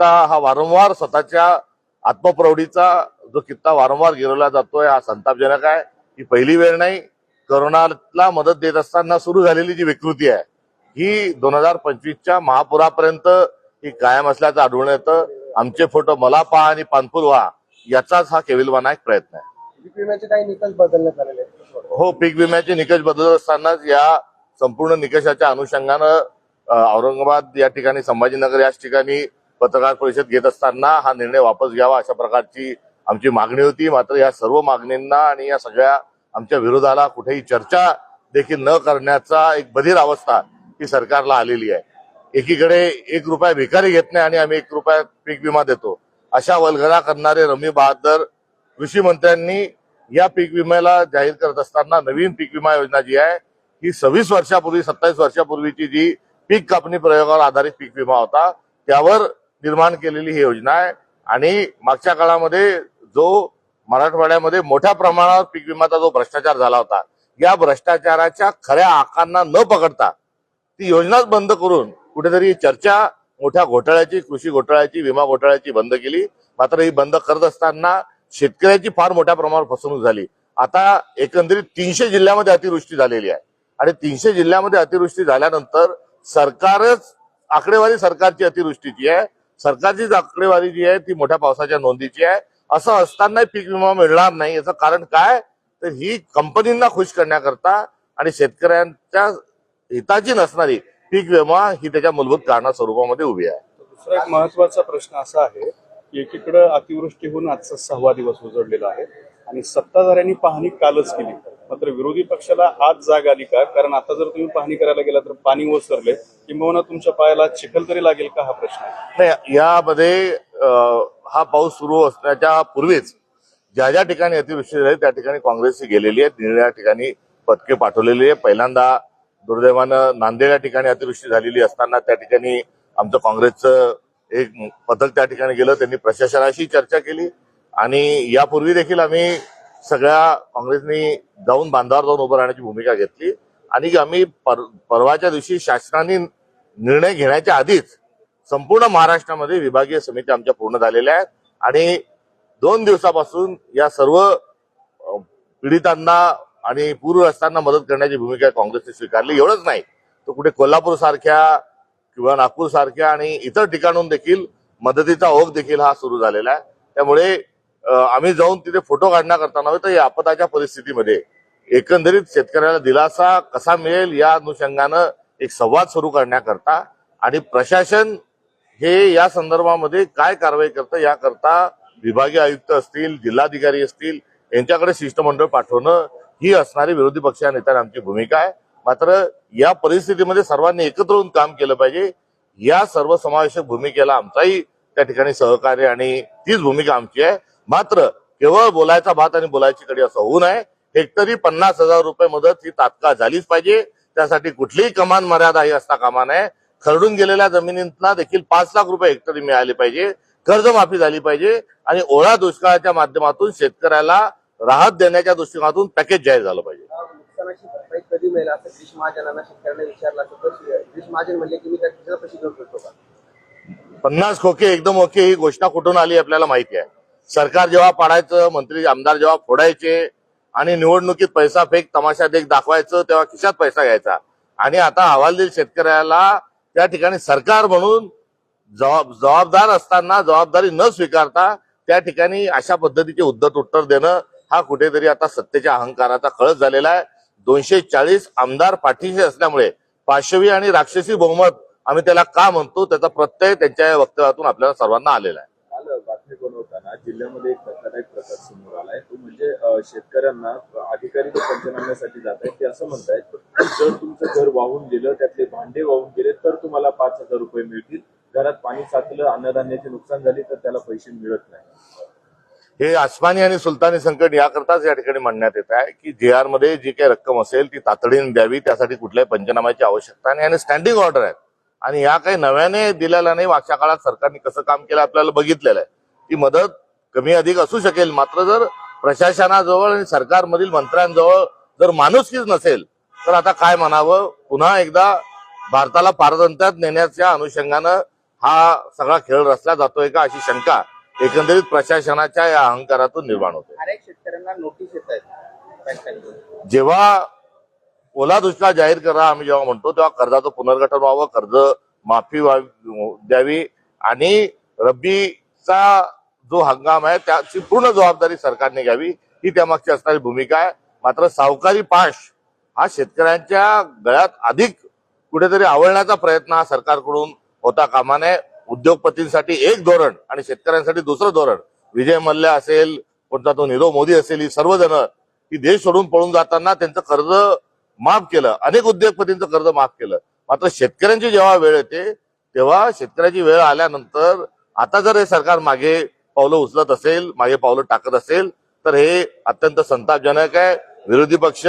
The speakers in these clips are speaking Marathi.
कित्ता हा वारंवार स्वतःच्या आत्मप्रौढीचा जो कित्ता वारंवार गिरवला जातोय हा संतापजनक आहे. ही पहिली वेळ नाही. करोनाला मदत देत असताना सुरू झालेली जी विकृती आहे ही दोन हजार पंचवीसच्या महापुरापर्यंत ही कायम असल्याचं आढळून येतं. आमचे फोटो मला पहा आणि पानपूर व्हा याचाच हा केविलवाना एक प्रयत्न आहे. पीक विम्याचे काही निकष बदलण्यात आलेले हो पीक विम्याचे निकष बदलत असतानाच या संपूर्ण निकषाच्या अनुषंगानं औरंगाबाद या ठिकाणी संभाजीनगर याच ठिकाणी पत्रकार परिषद घेत असताना हा निर्णय वापस घ्यावा अशा प्रकारची आमची मागणी होती. मात्र या सर्व मागणींना आणि या सगळ्या आमच्या विरोधाला कुठेही चर्चा देखील न करण्याचा एक बधीर अवस्था ही सरकारला आलेली आहे. एकीकडे एक रुपया भिकारी घेत नाही आणि आम्ही एक रुपया पीक विमा देतो. अशा वल्गना करणारे रमी बहादर कृषी मंत्र्यांनी या पीक विम्याला जाहीर करत असताना नवीन पीक विमा योजना जी आहे ही सव्वीस वर्षापूर्वी सत्तावीस वर्षापूर्वीची जी पीक कापणी प्रयोगावर आधारित पीक विमा होता त्यावर निर्माण केलेली ही योजना आहे. आणि मागच्या काळामध्ये जो मराठवाड्यामध्ये मोठ्या प्रमाणावर पीक विम्याचा जो भ्रष्टाचार झाला होता या भ्रष्टाचाराच्या खऱ्या आकांना न पकडता ती योजनाच बंद करून कुठेतरी चर्चा मोठ्या घोटाळ्याची कृषी घोटाळ्याची विमा घोटाळ्याची बंद केली. मात्र ही बंद करत असताना शेतकऱ्याची फार मोठ्या प्रमाणावर फसवणूक झाली. आता एकंदरीत तीनशे जिल्ह्यामध्ये अतिवृष्टी झालेली आहे. आणि तीनशे जिल्ह्यामध्ये अतिवृष्टी झाल्यानंतर सरकारच आकडेवारी सरकारची अतिवृष्टीची आहे. सरकारची आकडेवारी जी आहे ती मोठ्या पावसाच्या नोंदीची आहे. असं असताना पीक विमा मिळणार नाही याचं कारण काय? तर ही कंपनींना खुश करण्याकरता आणि शेतकऱ्यांच्या हिताची नसणारी पीक विमा ही त्याच्या मूलभूत कारणा स्वरूपामध्ये उभी आहे. दुसरा एक महत्त्वाचा प्रश्न असा आहे की एकीकडे अतिवृष्टी होऊन आजचा सहावा दिवस उजळलेला आहे आणि सत्ताधाऱ्यांनी पाहणी कालच केली. मात्र विरोधी पक्षाला आज जाग आली का? कारण आता जर तुम्ही पाहणी करायला गेला तर पाणी ओसरले. किंबहुना तुमच्या पायाला चिखल तरी लागेल का हा प्रश्न? नाही यामध्ये हा पाऊस सुरू असण्याच्या पूर्वीच ज्या ज्या ठिकाणी अतिवृष्टी झाली त्या ठिकाणी काँग्रेसची गेलेली आहे निरनिळ्या ठिकाणी पथके पाठवलेली आहे पहिल्यांदा दुर्दैवानं नांदेड या ठिकाणी अतिवृष्टी झालेली असताना त्या ठिकाणी आमचं काँग्रेसचं एक पथक त्या ठिकाणी गेलं त्यांनी प्रशासनाशी चर्चा केली. आणि यापूर्वी देखील आम्ही सगळ्या काँग्रेसनी जाऊन बांधावर जाऊन उभं राहण्याची भूमिका घेतली. आणि आम्ही पर, परवाच्या दिवशी शासनाने निर्णय घेण्याच्या आधीच संपूर्ण महाराष्ट्रामध्ये विभागीय समिती आमच्या पूर्ण झालेल्या आहेत. आणि दोन दिवसापासून या सर्व पीडितांना आणि पूरग्रस्तांना मदत करण्याची भूमिका काँग्रेसने स्वीकारली. एवढंच नाही तर कुठे कोल्हापूर सारख्या किंवा नागपूर सारख्या आणि इतर ठिकाणून देखील मदतीचा ओघ देखील हा सुरू झालेला आहे. त्यामुळे आम्ही जाऊन तिथे फोटो काढण्याकरता नव्हे तर या आपदाच्या परिस्थितीमध्ये. एकंदरीत शेतकऱ्याला दिलासा कसा मिळेल या अनुषंगानं एक संवाद सुरू करण्याकरता आणि प्रशासन हे या संदर्भामध्ये काय कारवाई करतं याकरता विभागीय आयुक्त असतील जिल्हाधिकारी असतील यांच्याकडे शिष्टमंडळ पाठवणं ही असणारी विरोधी पक्षीय या आमची भूमिका आहे. मात्र या परिस्थितीमध्ये सर्वांनी एकत्र होऊन काम केलं पाहिजे. या सर्वसमावेशक भूमिकेला आमचाही त्या ठिकाणी सहकार्य आणि तीच भूमिका आमची आहे. मात्र केवळ बोलायचा भात आणि बोलायची कडी असं होऊ नये. हेक्टरी पन्नास हजार रुपये मदत ही तात्काळ झालीच पाहिजे. त्यासाठी कुठलीही कमान मर्यादा ही असता कामा नये. खरडून गेलेल्या जमिनींना देखील पाच लाख रुपये हेक्टरी मिळाले पाहिजे. कर्जमाफी झाली पाहिजे. आणि ओळा दुष्काळाच्या माध्यमातून शेतकऱ्याला राहत देण्याच्या दृष्टिकोनातून पॅकेज जाहीर झालं पाहिजे. कधी मिळेल असं महाजनांना शेतकऱ्यांना विचारला महाजन म्हणले की मी का? पन्नास खोके एकदम ओके ही घोषणा कुठून आली आपल्याला माहिती आहे. सरकार जेव्हा पाडायचं मंत्री आमदार जेव्हा फोडायचे आणि निवडणुकीत पैसा फेक तमाशा देख दाखवायचं तेव्हा खिशात पैसा घ्यायचा. आणि आता हवालदिल शेतकऱ्याला त्या ठिकाणी सरकार म्हणून जबाब जबाबदार असताना जबाबदारी न स्वीकारता त्या ठिकाणी अशा पद्धतीचे उद्धट उत्तर देणं हा कुठेतरी आता सत्तेच्या अहंकाराचा कळस झालेला आहे. दोनशे चाळीस आमदार पाठीशी असल्यामुळे पाशवी आणि राक्षसी बहुमत आम्ही त्याला का म्हणतो त्याचा प्रत्यय त्यांच्या वक्तव्यातून आपल्याला सर्वांना आलेला आहे. आज जिल्ह्यामध्ये एक धक्कादायक प्रकार समोर आलाय. तो म्हणजे शेतकऱ्यांना अधिकारी जे पंचनाम्यासाठी जात आहेत. ते असं म्हणतायत जर तुमचं घर वाहून गेलं त्यातले भांडे वाहून गेले तर तुम्हाला पाच हजार रुपये मिळतील. घरात पाणी साचलं अन्नधान्याचे नुकसान झाले तर त्याला पैसे मिळत नाही. हे आसमानी आणि सुलतानी संकट याकरताच या ठिकाणी म्हणण्यात येत आहे की जे आरमध्ये जी काही रक्कम असेल ती तातडीने द्यावी. त्यासाठी कुठल्याही पंचनाम्याची आवश्यकता नाही आणि स्टँडिंग ऑर्डर आहेत. आणि या काही नव्याने दिलेल्या नाही मागच्या काळात सरकारने कसं काम केलं आपल्याला बघितलेलं आहे. ती मदत कमी अधिक असू शकेल. मात्र जर प्रशासनाजवळ आणि सरकारमधील मंत्र्यांजवळ जर माणुसकीच नसेल तर आता काय म्हणावं? पुन्हा एकदा भारताला पारतंत्र्यात नेण्याच्या अनुषंगानं हा सगळा खेळ रचला जातोय का अशी शंका एकंदरीत प्रशासनाच्या या अहंकारातून निर्माण होते. जेव्हा ओला दुष्काळ जाहीर करा आम्ही जेव्हा म्हणतो तेव्हा कर्जाचं पुनर्गठन व्हावं कर्ज माफी व्हावी द्यावी आणि रब्बीचा जो हंगाम आहे त्याची पूर्ण जबाबदारी सरकारने घ्यावी. ही त्यामागची असणारी भूमिका आहे. मात्र सावकारी पाश हा शेतकऱ्यांच्या गळ्यात अधिक कुठेतरी आवळण्याचा प्रयत्न हा सरकारकडून होता कामा नये उद्योगपतींसाठी एक धोरण आणि शेतकऱ्यांसाठी दुसरं धोरण. विजय मल्ल्या असेल कोणता तो नीरव मोदी असेल ही सर्वजण ही देश सोडून पळून जाताना त्यांचं कर्ज माफ केलं. अनेक उद्योगपतींचं कर्ज माफ केलं. मात्र शेतकऱ्यांची जेव्हा वेळ येते तेव्हा शेतकऱ्याची वेळ आल्यानंतर आता जर हे सरकार मागे पावलं उचलत असेल मागे पावलं टाकत असेल तर हे अत्यंत संतापजनक आहे. विरोधी पक्ष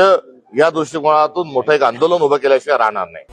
या दृष्टिकोनातून मोठं एक आंदोलन उभं केल्याशिवाय राहणार नाही.